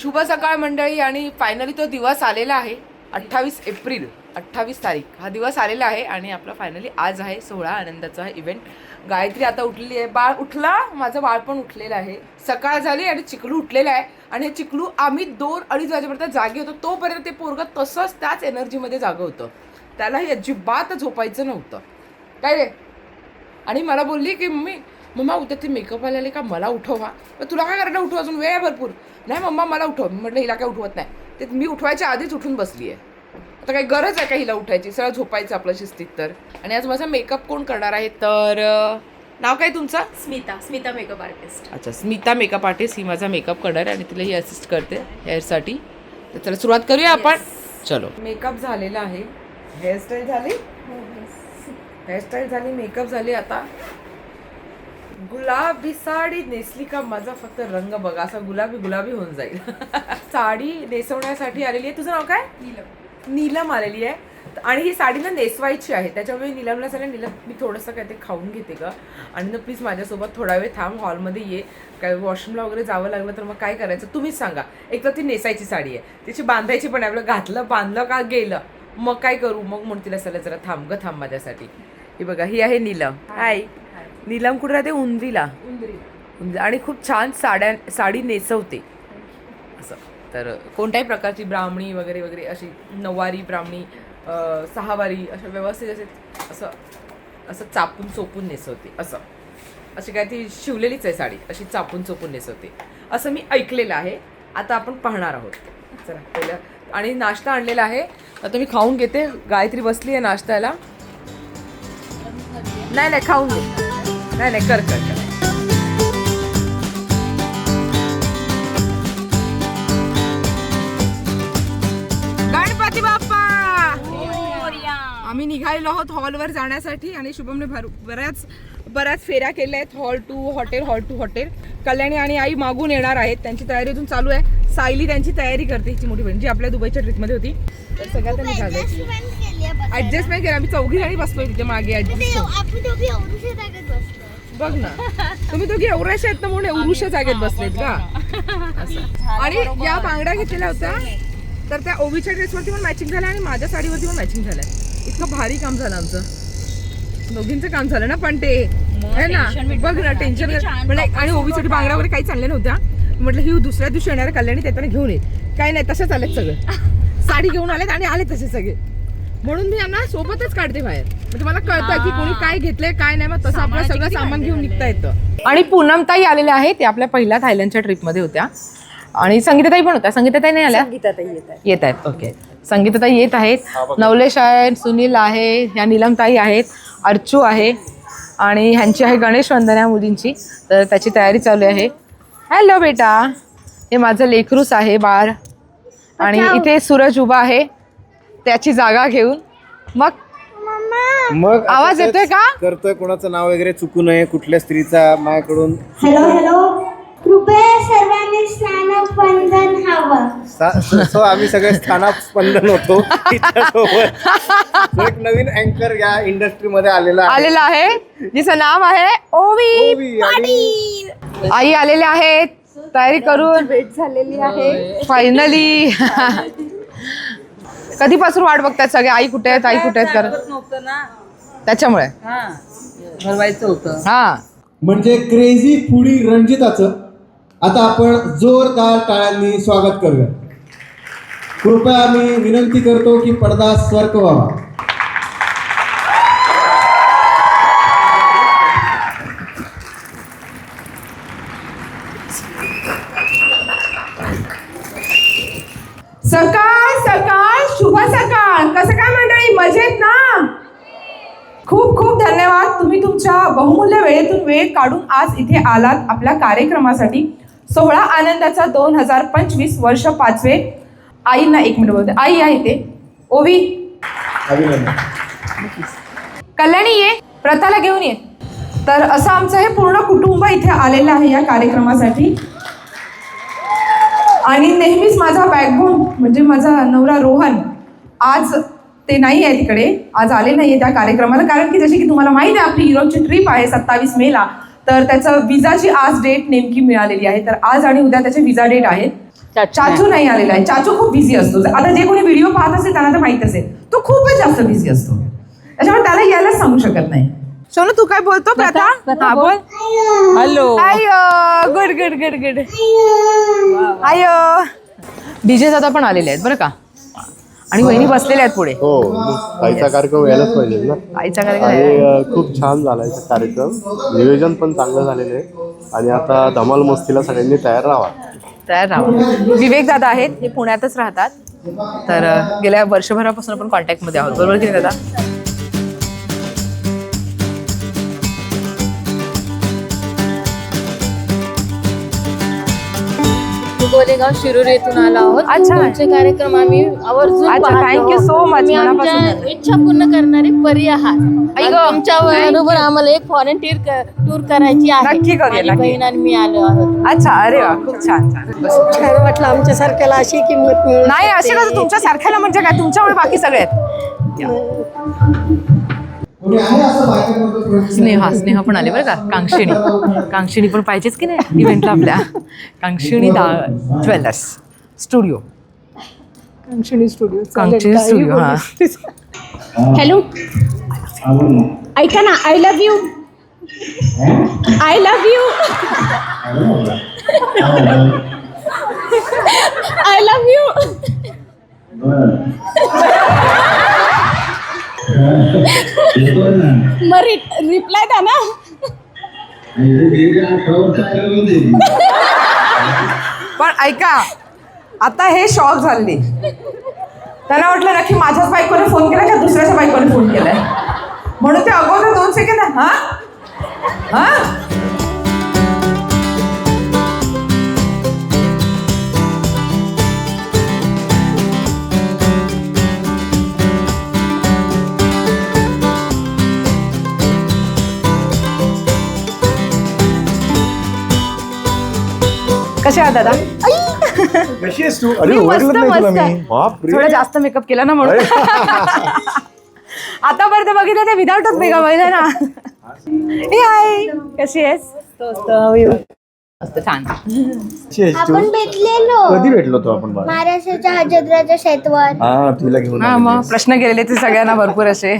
शुभ सकाळ मंडळी आणि फायनली तो दिवस आलेला आहे. अठ्ठावीस एप्रिल अठ्ठावीस तारीख. हा दिवस आलेला आहे आणि आपला फायनली आज आहे सोहळा आनंदाचा इव्हेंट गायत्री आता उठलेली आहे. बाळ उठला माझं बाळ पण उठलेलं आहे. सकाळ झाली आणि चिकलू उठलेला आहे. आणि हे चिकलू आम्ही दोन अडीच वाजेपर्यंत जागे होतो. तोपर्यंत ते पोरगं तसंच त्याच एनर्जीमध्ये जागं होतं. त्यालाही अजिबात झोपायचं नव्हतं. काय रे? आणि मला बोलली की मम्मी मम्मा उद्या ते मेकअप आलेले का मला उठवा. मग तुला काय करायला उठव अजून वेळ आहे भरपूर. नाही मम्मा मला उठव. मी म्हटलं हिला काय उठवत नाही. ते मी उठवायच्या आधीच उठून बसली आहे आता काही गरज आहे का हिला उठायची? सगळं झोपायचं आपलं शिस्तीत तर. आणि आज माझा मेकअप कोण करणार आहे? तर नाव काय तुमचं? स्मिता. स्मिता मेकअप आर्टिस्ट अच्छा स्मिता मेकअप आर्टिस्ट ही माझा मेकअप करणार आहे आणि तिला ही असिस्ट करते हेअरसाठी तर चला सुरुवात करूया आपण? चलो. मेकअप झालेला आहे. हेअरस्टाईल झाली? हेअरस्टाईल झाली मेकअप झाली आता. गुलाबी साडी नेसली का माझा फक्त रंग बघा असा गुलाबी गुलाबी होऊन जाईल. साडी नेसवण्यासाठी आलेली आहे. तुझं नाव काय? नीलम. आलेली आहे. आणि ही साडी ना नेसवायची आहे. त्याच्यामुळे नीलमला सांगितलं नीलम मी थोडंसं काय ते खाऊन घेते ग. आणि ना प्लीज माझ्यासोबत थोडा वेळ थांब हॉलमध्ये ये. काय वॉशरूमला वगैरे जावं लागलं तर मग काय करायचं? तुम्हीच सांगा. एक तर ती नेसायची साडी आहे. तिची बांधायची पण आहे. आपलं घातलं बांधलं का गेलं? मग काय करू? मग म्हणून तिला चला जरा थांब ग थांब माझ्यासाठी. ही बघा ही आहे नीलम. हाय नीलम कुठे राहते? उंदरीला. उंदरी. आणि खूप छान साड्या साडी नेसवते. असं. तर कोणत्याही प्रकारची ब्राह्मणी वगैरे वगैरे अशी नऊवारी ब्राह्मणी सहावारी अशा व्यवस्थित असे असं असं चापून चोपून नेसवते. असं. अशी काय ती शिवलेलीच आहे साडी. अशी चापून चोपून नेसवते. असं मी ऐकलेलं आहे. आता आपण पाहणार आहोत. चला पहिलं. आणि नाश्ता आणलेला आहे. आता मी खाऊन घेते. गायत्री बसली आहे नाश्त्याला. नाही नाही खाऊन घे. नाही नाही कर कर कर. गणपती बाप्पा! आम्ही निघालेलो आहोत हॉलवर जाण्यासाठी आणि शुभमने भर बऱ्याच बऱ्याच फेऱ्या केल्या आहेत. Hall to hotel hall to hotel. Kalyani आणि आई मागून येणार आहेत. त्यांची तयारी अजून चालू आहे. सायली त्यांची तयारी करते हिची मोठी बहीण जी आपल्या दुबईच्या ट्रिपमध्ये होती. तर सगळ्या त्यांनी झालं. ऍडजस्टमेंट केलं आम्ही चौघी जणी बसलोय तिथे मागे ऍडजस्ट बघ ना. तुम्ही दोघी एवढ्याशा आहेत ना म्हणून एवढ्याशा जागेत बसलेत का? असं. आणि या बांगड्या घेतलेल्या होत्या. तर त्या ओवीच्या ड्रेसवरती पण मॅचिंग झाल्या आणि माझ्या साडीवरती पण मॅचिंग झाल्या. इतकं भारी काम झालं आमचं. दोघींचं काम झालं ना पण ते. है ना? बघ ना टेन्शन म्हणजे आणि ओवीसाठी बांगड्या वगैरे काही चालल्या नव्हत्या. म्हटलं ही दुसऱ्या दिवशी येणार आहे कल्याणी त्याच्याने घेऊन ये. काही नाही तसेच आलेत सगळं. साडी घेऊन आलेत आणि आले तसे सगळे. म्हणून मी यांना सोबतच काढते बाहेर. म्हणजे मला कळतं की कोणी काय घेतलंय काय नाही मग तसं आपलं सगळं सामान घेऊन निघता येतं. आणि पूनमताई आलेल्या आहेत ते आपल्या पहिल्या थायलंडच्या ट्रिपमध्ये होत्या. आणि संगीताताई पण होत्या. संगीताताई नाही आल्या? येत आहेत. ओके. संगीताताई येत आहेत. नवलेश आहे सुनील आहे ह्या नीलमताई आहेत अर्चू आहे आणि ह्यांची आहे गणेश वंदना मुलींची. तर त्याची तयारी चालू आहे. हॅलो बेटा. हे माझं लेकरूस आहे बाळ. आणि इथे सूरज उभा आहे. त्याची जागा घेऊन. मग मग आता आवाज तेच येतोय का? करतोय कोणाचं नाव वगैरे चुकू नये कुठल्या स्त्रीचा माझ्याकडून हॅलो हॅलो कृपया सर्वांनी स्नानवंदन हवं. सा- सो आम्ही सगळे स्थानात स्पंदन होतो. तिच्यासोबत. तो एक नवीन अँकर या इंडस्ट्रीमध्ये आलेला आहे. आलेला आहे. जिचं नाव आहे ओवी ओवी आणि आई आलेले आहेत. तयारी करून. भेट झालेली आहे. फायनली कधीपासून वाट बघतात सगळे? आई कुठे आहेत? आई कुठे आहेत? करत त्याच्यामुळे. भरवायचं होतं. हा. म्हणजे क्रेझी फुडी रंजिताचं आता आपण जोरदार टाळ्यांनी स्वागत करूया. कृपया मी विनंती करतो की पडदा स्वर्ग व्हावा. वेळ काढून आज इथे आलात आपल्या कार्यक्रमासाठी. सोहळा आनंदाचा दोन हजार पंचवीस वर्ष पाचवे. आईंना एक मिनिट बोलते. आई आहे ते ओवी. कल्याणी ये. प्रथाला घेऊन ये. तर असं आमचं हे पूर्ण कुटुंब इथे आलेलं आहे या कार्यक्रमासाठी. आणि नेहमीच माझा बॅकबोन म्हणजे माझा नवरा रोहन आज ते नाही आहे तिकडे. आज आले नाही आहे त्या कार्यक्रमाला. कारण की जशी की तुम्हाला माहिती आहे आपली युरोपची ट्रिप आहे सत्तावीस मेला तर त्याचं विजाची आज डेट नेमकी मिळालेली आहे. तर आज आणि उद्या त्याचे विजा डेट आहेत. चाचू नाही आलेला आहे. चाचू खूप बिझी असतो. आता जे कोणी व्हिडिओ पाहत असेल त्यांना तर माहीत असेल. तो खूपच जास्त बिझी असतो. त्याच्यामुळे त्याला यायलाच सांगू शकत नाही. सोनू तू काय बोलतो प्रथा? हा बोल. Hello. I good good good good I DJ दादा पण आलेले आहेत बरं का? आणि वहिनी बसलेल्या आहेत पुढे. हो आईचा कार्यक्रम यायलाच पाहिजे ना. आईचा कार्यक्रम आणि खूप छान झाला आहे कार्यक्रम. नियोजन पण चांगलं झालेलं आहे. आणि आता धमाल मस्तीला सगळ्यांनी तयार राहा तयार राहू विवेक दादा आहेत हे पुण्यातच राहतात. तर अ, गेल्या वर्षभरापासून आपण कॉन्टॅक्टमध्ये आहोत. बरोबर की नाही दादा? गोलेगाव शिरूर येथून आलो आहोत अच्छा. तुमचे कार्यक्रम आम्ही आवर्जून अच्छा, पाहतो. thank you so much. तुम्ही मनापासून आमच्या इच्छा पूर्ण करणारे परी आहात आई आणि गं. तुमच्या बरोबर आम्हाला एक फॉरेन टूर टूर करायची आहे नक्की करूया, माझी नक्की. बहीण आणि मी आलो आहोत अच्छा अरे वा खूप छान छान वाटलं आमच्या सारख्याला अशी किंमत नाही असे कसं तुमच्या सारख्याला म्हणजे काय तुमच्यामुळे बाकी सगळे आहेत स्नेहा स्नेहा पण आले बरं का? कांक्षिणी. कांक्षिणी पण पाहिजेच की नाही इव्हेंटला आपल्या? Kankshini the jewellers. Studio Kankshini studio Kankshini studio हा. हॅलो ऐका ना I love you I love you I love you मग रिप्लाय द्या ना. पण ऐका आता हे शॉक झाले. त्यांना वाटलं नक्की माझ्याच बायकोने फोन केला का दुसऱ्याच्या बायकोने फोन केलाय? म्हणून ते अगोदर दोन सेकंद हा? हा? कसे आहात दादा? कशी आहेस तू? अरे मी मस्त ओळखलं नाही तुला मस्त. मी. बाप थोडा जास्त मेकअप केला ना म्हणून. आतापर्यंत बघितलं ते विदाउटच मेकअप आहे ना. ए हाय कशी आहेस? मस्त छान. आपण भेटलेलो. कधी भेटलो तो आपण बाळा? महाराष्ट्राच्या हजदराच्या शेतवर. हा तुला घेऊन हा मग प्रश्न केलेले ते सगळ्यांना भरपूर असे.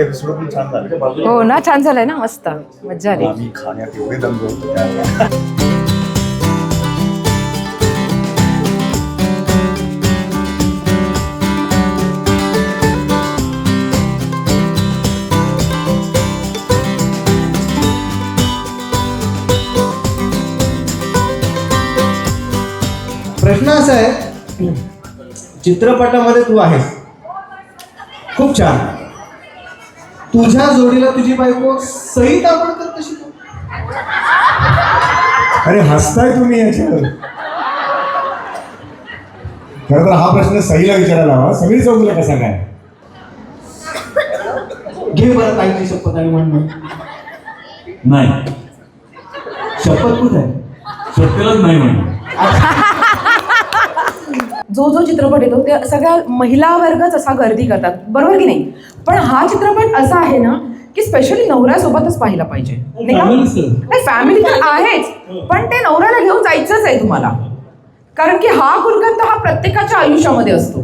एपिसोड छान झालं हो ना छान झालंय ना मस्त. मज्जा आली. आम्ही खाण्यात एवढे दंग होतो त्यावेळेला. प्रश्न असा आहे चित्रपटामध्ये तू आहेस. खूप छान. तुझ्या जोडीला तुझी बायको सई ताबडकर कशी अरे हसताय तुम्ही याच्यावर. खरं तर हा प्रश्न सहीला विचारायला हवा. सगळी चौकला कसा काय? घे बरं ताईची शपथ आणि म्हणणं नाही. शपथ कुठे आहे? सत्यालाच नाही म्हणणं जो जो चित्रपट येतो ते सगळ्या महिला वर्गच असा गर्दी करतात. बरोबर की नाही? पण हा चित्रपट असा आहे ना की स्पेशली नवऱ्यासोबतच पाहिला पाहिजे. नाही फॅमिली तर आहेच पण ते नवऱ्याला घेऊन जायचंच आहे तुम्हाला. कारण की हा गुणगंध हा प्रत्येकाच्या आयुष्यामध्ये असतो.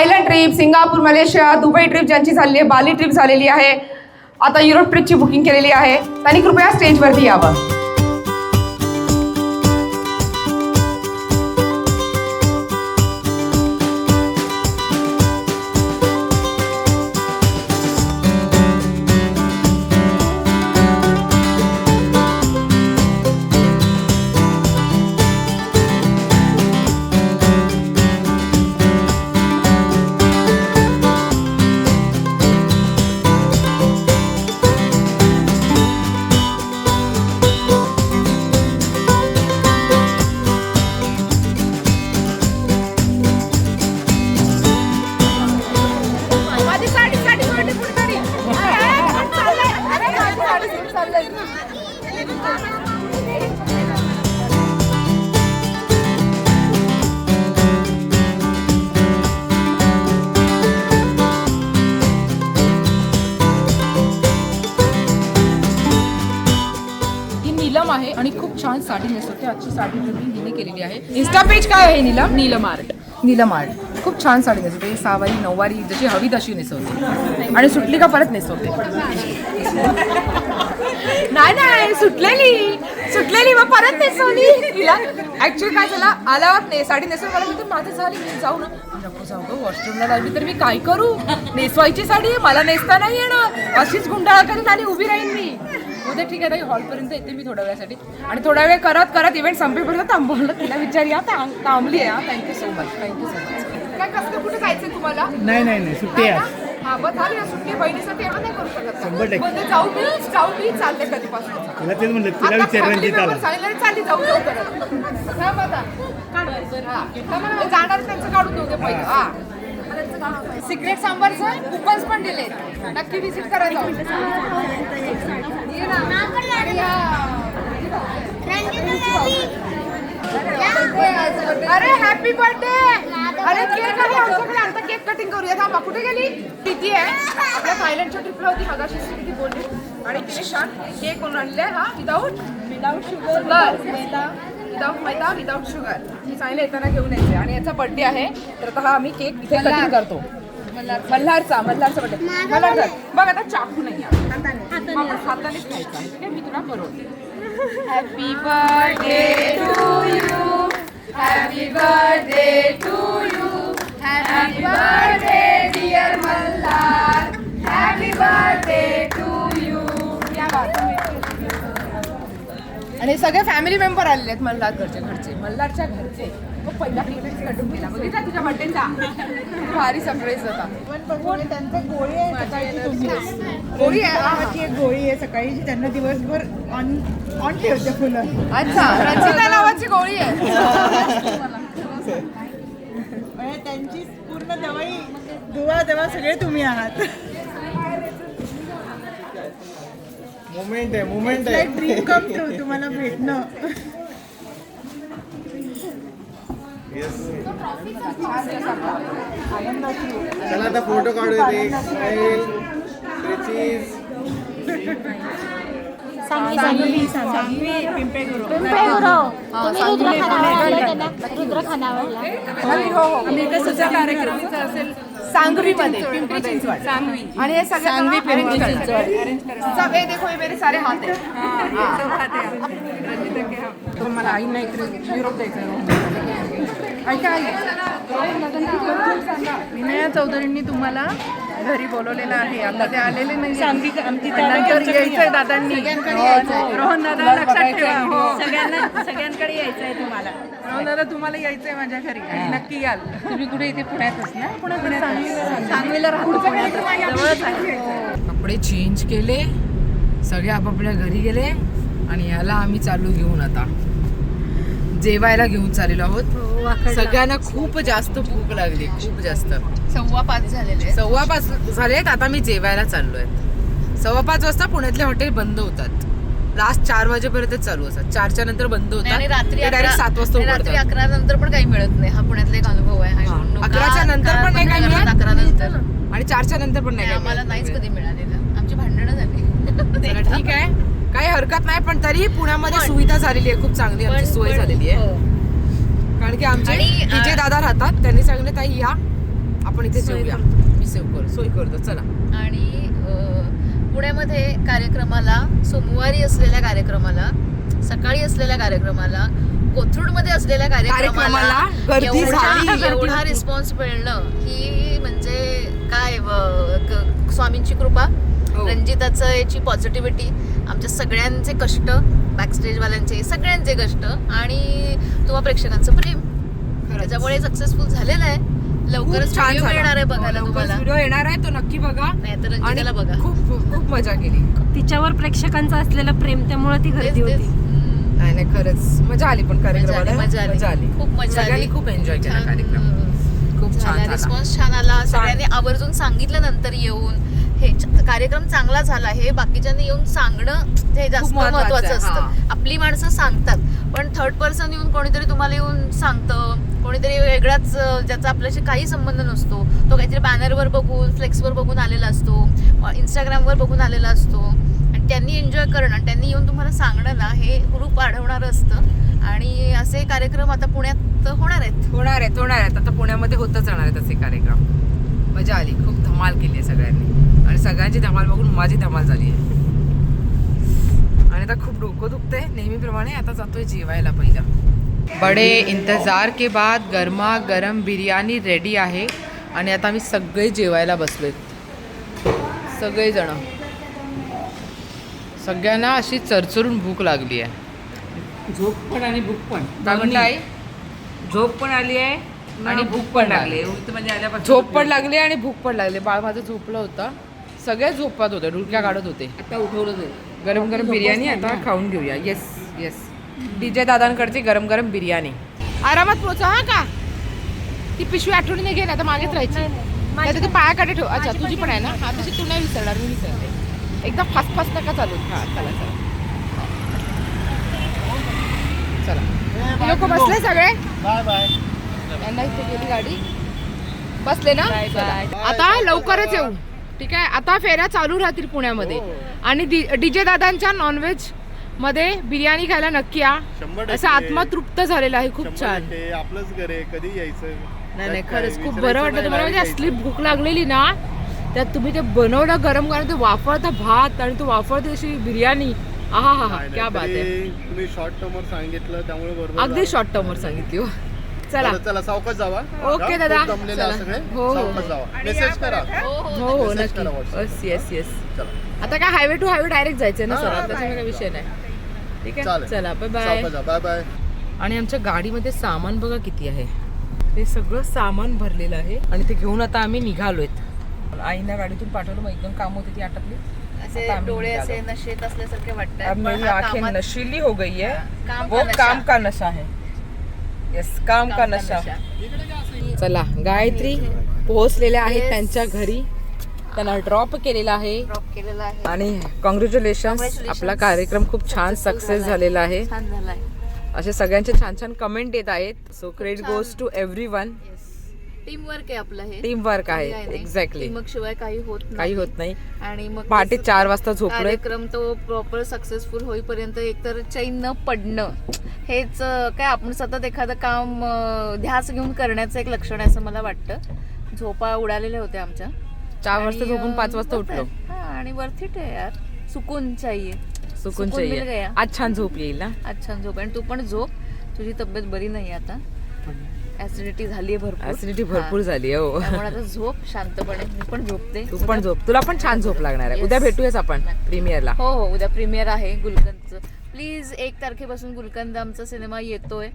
Thailand trip Singapore Malaysia Dubai trip ज्यांची झालेली आहे बाली ट्रिप झालेली आहे. आता युरोप ट्रिपची बुकिंग केलेली आहे. त्यांनी कृपया स्टेजवरती यावं. छान साडी नेसवते. आजची साडी मी हिने केलेली आहे. इन्स्टा पेज काय आहे Neelam? Neelam art Neelam art. खूप छान साडी नेसवते. सहावारी नऊवारी जशी हवी तशी नेसवते. आणि सुटली का परत नेसवते. नाही नाही सुटलेली. सुटलेली मग परत नेसवली. तिला ऍक्च्युली काय झालं? आल्यावर ने साडी नेसवून मला म्हणते माझं झाली मी जाऊ ना. नको जाऊ गं वॉशरूमला लागली तर मी काय करू? नेसवायची साडी मला नेसता नाही येणार. अशीच गुंडाळा करीत आणि उभी राहीन मी. उद्या ठीक आहे ताई हॉलपर्यंत येते मी थोड्या वेळासाठी. आणि थोड्या वेळ करत करत इव्हेंट संपेपर्यंत थांबवलं. तिला विचारूया. थांब थांबली आहे thank you so much thank you so much काय कसं कुठे जायचंय तुम्हाला? नाही नाही नाही. सुट्टी आहे. हा बघ झाली ना सुट्टी. बहिणीसाठी एवढं नाही करू शकत. म्हणजे जाऊ मी जाऊ मी कधीपासून. तिला तेच म्हणलं तिला आता विचार family रंजिताला member सांगितलं चालली जाऊ जाऊ करत थांब आता. हा. ते जाणार त्यांचं काढून देऊ दे पहिलं. हा. सिक्रेट सांबारचं कुपन्स पण दिले नक्की विजिट करायला जाऊ. अरे हॅपी बर्थडे अरे केक आहे आमच्याकडे आता केक कटिंग करूया. थांबा कुठे गेली? किती आहे. आपल्या थायलंडच्या ट्रिपला होती. मगाशी किती बोलली. आणि किती छान केक करून आणले हा विदाऊट विदाऊट शुगर विदाऊट मैदा विदाऊट शुगर मी सांगितलं येताना घेऊन यायचे. आणि याचा बर्थडे आहे. तर आता हा आम्ही केक इथे कटिंग करतो. मल्हारचा. मल्हारचा बर्थडे मल्हार बघ आता चाकू नाही हाताने हातानेच खायचा. ठीक आहे मी तुला happy birthday to you happy birthday to you happy birthday dear Malhar. Happy birthday to you या आणि सगळे फॅमिली मेंबर आलेले आहेत मल्हार घरचे घरचे. मल्हारच्या घरचे. मग पहिला केक कटून गेला बघितला तुझ्या बर्थडेचा भारी सरप्राईज होता. गोळी आहे हा. एक गोळी आहे सकाळी जी त्यांना दिवसभर ऑन ऑन ठेवते फुलं. अच्छा नावाची गोळी आहे. म्हणजे त्यांची पूर्ण दवाई दुवा दवा सगळे तुम्ही आहात. मुमेंट आहे मुमेंट आहे. ड्रीम कम ट्रू तुम्हाला भेटणं. चला आता फोटो काढूया चीज रुद्र कार्यक्रमाचा असेल सांगवीमध्ये पिंपरी चिंचवड. सांगवी. आणि हे सगळे सांगवी पिंपरी चिंचवड. सब हे देखो हे मेरे सारे तो मला आईंना इकडे युरोप जायचं ऐका आई. विनया चौधरींनी तुम्हाला घरी बोलवलेलं आहे. आता ते आलेले नाही नंतर यायचंय दादांनी. रोहन दादा लक्षात ठेवा. हो. सगळ्यांना सगळ्यांकडे यायचंय तुम्हाला. रोहन दादा तुम्हाला यायचंय माझ्या घरी. आणि नक्की याल. तुम्ही कुठे इथे पुण्यातच ना? पुण्यात सांगलीला राहतो. आहे. कपडे चेंज केले. सगळे आपापल्या घरी गेले. आणि याला आम्ही चालू घेऊन आता. जेवायला घेऊन चाललेलो आहोत. सगळ्यांना खूप जास्त भूक लागली खूप जास्त. सव्वा पाच झालेले सव्वा पाच झालेत आता मी जेवायला चाललोय. सव्वा पाच वाजता पुण्यातले हॉटेल बंद होतात. लास्ट चार वाजेपर्यंत चालू असतात. चारच्या नंतर बंद आणि रात्री होतात डायरेक्ट सात वाजता रात्री अकरा नंतर पण काही मिळत नाही. हा पुण्यातला एक अनुभव आहे. हा. अकराच्या नंतर पण नाही काही मिळत? अकरा नंतर. आणि चारच्या नंतर पण नाही आम्हाला. नाहीच कधी मिळालेलं. आमची भांडणं झाली. ठीक आहे. काही हरकत नाही पण तरी पुण्यामध्ये सुविधा झालेली आहे. खूप चांगली आमची पण- सोय पण- झालेली आहे. हो. कारण की आमचे आणि, अ, जे दादा राहतात. त्यांनी सांगितलं ताई या. आपण इथे जेऊया. मी सेव करू सोय करतो. चला. आणि अ, पुण्यामध्ये कार्यक्रमाला सोमवारी असलेल्या कार्यक्रमाला सकाळी असलेल्या कार्यक्रमाला कोथरूडमध्ये असलेल्या कार्यक्रमाला कार्यक्रमाला गर्दी एवढा- झाली, गर्दी एवढा होती. रिस्पॉन्स मिळणं ही म्हणजे काय व- क- स्वामींची कृपा. हो. रंजिताचं याची पॉझिटिव्हिटी आमच्या सगळ्यांचे कष्ट बॅकस्टेजवाल्यांचे सगळ्यांचे कष्ट आणि तुम्हा प्रेक्षकांचं प्रेम. त्याच्यामुळे सक्सेसफुल झालेलं आहे. लवकरच छान. येणार आहे बघायला लवकरच तुम्हाला. व्हिडिओ येणार आहे तो नक्की बघा. नाही तर बघा. खूप खूप मजा केली. तिच्यावर प्रेक्षकांचं असलेलं प्रेम त्यामुळे ती तेच. हम्म. नाही नाही खरंच. मजा आली पण मजा आली, कार्यक्रमाला. मजा आली. मजा आली. खूप मजा सगळ्यांनी आली. खूप एन्जॉय केला कार्यक्रम. खूप छान रिस्पॉन्स छान आला. सगळ्यांनी आवर्जून सांगितलं नंतर येऊन हे कार्यक्रम चांगला झाला हे बाकीच्यांनी येऊन सांगणं हे जास्त महत्वाचं असतं. आपली माणसं सांगतात. पण थर्ड पर्सन येऊन कोणीतरी तुम्हाला येऊन सांगतं कोणीतरी वेगळाच ज्याचा आपल्याशी काही संबंध नसतो. तो काहीतरी बॅनरवर बघून फ्लेक्सवर बघून आलेला असतो इंस्टाग्रामवर बघून आलेला असतो. आणि त्यांनी एन्जॉय करणं त्यांनी येऊन तुम्हाला सांगणं ना हे ग्रुप वाढवणारं असतं. आणि असे कार्यक्रम आता पुण्यात होणार आहेत. होणार आहेत होणार आहेत. आता पुण्यामध्ये होतच राहणार आहेत असे कार्यक्रम. मजा आली खूप. धमाल केली आहे सगळ्यांनी. आणि सगळ्यांची धमाल बघून माझी धमाल झाली आहे. आणि आता खूप डोकं दुखतंय नेहमीप्रमाणे आता जातोय जेवायला पहिलं. बडे इंतजार के बाद गरमा गरम बिर्याणी रेडी आहे. आणि आता आम्ही सगळे जेवायला बसलोय. सगळेजण. सगळ्यांना अशी चरचरून भूक लागली आहे. झोप पण आणि भूक पण. काय म्हणलं आई झोप पण आली आहे. आणि भूक पण लागली. म्हणजे आल्यापासून झोप पण लागली आणि भूक पण लागली. बाळ माझं झोपलं होतं. सगळे झोपत होते. डुलक्या काढत होते. आता उठवलं जाईल गरम गरम बिर्याणी आता खाऊन घेऊया. येस येस डीजे दादांकडची गरम गरम बिर्याणी. आरामात पोचा हा का? ती पिशवी आठवणी नाही घे ना आता मागेच राहायची. नाही तर ती पायाकडे ठेव. अच्छा तुझी पण आहे ना? हा तुझी तू नाही विसरणार मी विसरते. एकदम फास्ट फास्ट नका चालू. हा चला चला. चला. लोक बसले सगळे? Bye bye. यांना इथे गेली गाडी. बसले ना. आता लवकरच येऊ. ठीक आहे? आता फेऱ्या चालू राहतील पुण्यामध्ये. आणि डीजे दादांच्या नॉनव्हेजमध्ये बिर्याणी खायला नक्की या. असं आत्मा तृप्त झालेला आहे खूप छान. आपलंच घर आहे. कधी यायचं? नाही नाही खरंच खूप बरं वाटतं तुम्हाला. म्हणजे असली भूक लागलेली ना त्यात तुम्ही ते बनवलं गरम गरम ते वाफळता भात आणि तो वाफळते अशी बिर्याणी. आहा हा हा क्या बात आहे. तुम्ही शॉर्ट टर्मवर सांगितलं त्यामुळे अगदी शॉर्ट टर्मवर सांगितली हो. चला. चला सावकाश जावा. ओके दादा. चला. हो, हो. सावकाश जावा. मेसेज करा. हो हो Message नक्की. येस येस येस आता काय हायवे टू हायवे डायरेक्ट जायचंय ना सर? त्याच्यामुळे काही विषय नाही. ठीक आहे. चला बाय बाय सावकाश जा बाय बाय आणि आमच्या गाडीमध्ये सामान बघा किती आहे. ते सगळं सामान भरलेलं आहे. आणि ते घेऊन आता आम्ही निघालोयत. आईना गाडीतून पाठवलं मग एकदम काम होती ती आटपली. असे डोळे. असे नशेत असल्यासारखे वाटतात. आंखें नशीली हो गई है काम वो का नशा. काम का नशा है यस काम का नशा? चला गायत्री पोहोचलेल्या आहेत त्यांच्या घरी. त्यांना ड्रॉप केलेला आहे. आणि कॉंग्रॅच्युलेशन. आपला कार्यक्रम खूप छान सक्सेस झालेला आहे. असे सगळ्यांचे छान छान कमेंट येत आहेत. So credit goes to every one team work आहे आपलं हे. टीम वर्क आहे. एक्झॅक्टली Teamwork शिवाय काही होत काही होत नाही. आणि मग पहाटे चार वाजता झोपलोय. कार्यक्रम तो प्रॉपर सक्सेसफुल होईपर्यंत एकतर चैन न पडणं. हेच काय आपण सतत एखादं काम ध्यास घेऊन करण्याचं एक लक्षण आहे असं मला वाटतं. झोपा उडालेल्या होत्या आमच्या. चार वाजता झोपून पाच वाजता. उठलो. हा, आणि आहे यार. सुकून चाहिए. सुकून चाहिए. आज छान झोप येईल ना आज छान झोप. आणि तू पण झोप. तुझी तब्येत बरी नाही आता. ऍसिडिटी झाली भरपूर. ऍसिडिटी भरपूर झाली हो. आता झोप शांतपणे. मी पण झोपते. तू पण झोप. तुला पण छान झोप लागणार आहे. उद्या. भेटूयाच आपण प्रीमियरला हो हो. उद्या प्रीमियर आहे. गुलकंदचं प्लीज एक तारखेपासून गुलकंद आमचा सिनेमा येतोय.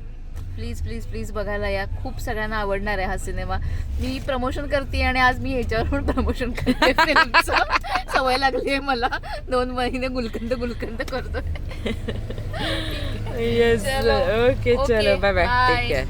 प्लीज प्लीज प्लीज बघायला या. खूप सगळ्यांना आवडणार आहे हा सिनेमा. मी प्रमोशन करते आणि आज मी ह्याच्यावर पण प्रमोशन करते. सवय लागली आहे मला. दोन महिने गुलकंद गुलकंद करतोय. येस. ओके चलो. Bye bye